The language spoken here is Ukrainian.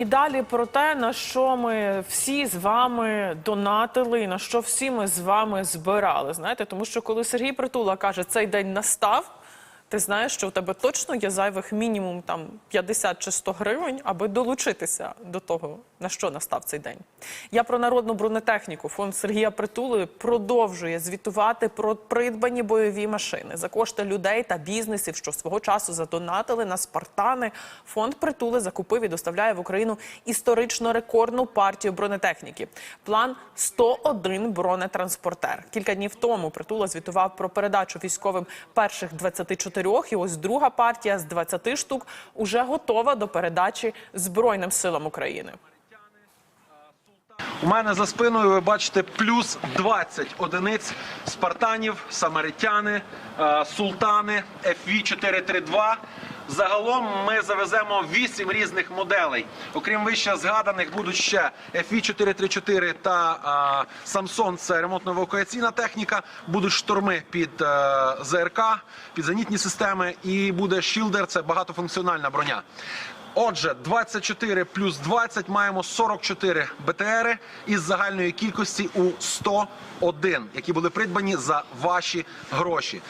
І далі про те, на що ми всі з вами донатили, на що всі ми з вами збирали. Знаєте, тому що коли Сергій Притула каже, цей день настав. Ти знаєш, що у тебе точно є зайвих мінімум там 50 чи 100 гривень, аби долучитися до того, на що настав цей день. Я про народну бронетехніку. Фонд Сергія Притули продовжує звітувати про придбані бойові машини за кошти людей та бізнесів, що свого часу задонатили на спартани. Фонд Притули закупив і доставляє в Україну історично рекордну партію бронетехніки. План 101 бронетранспортер. Кілька днів тому Притула звітував про передачу військовим перших 24, і ось друга партія з 20 штук уже готова до передачі Збройним силам України. У мене за спиною ви бачите плюс 20 одиниць спартанів, самаритяни, е, султани, FV432. Загалом ми завеземо 8 різних моделей. Окрім вище згаданих, будуть ще FV434 та е, Samson, це ремонтно-евакуаційна техніка. Будуть шторми під е, ЗРК, під зенітні системи, і буде Шілдер, це багатофункціональна броня. Отже, 24 плюс 20 маємо 44 БТРи із загальної кількості у 101, які були придбані за ваші гроші.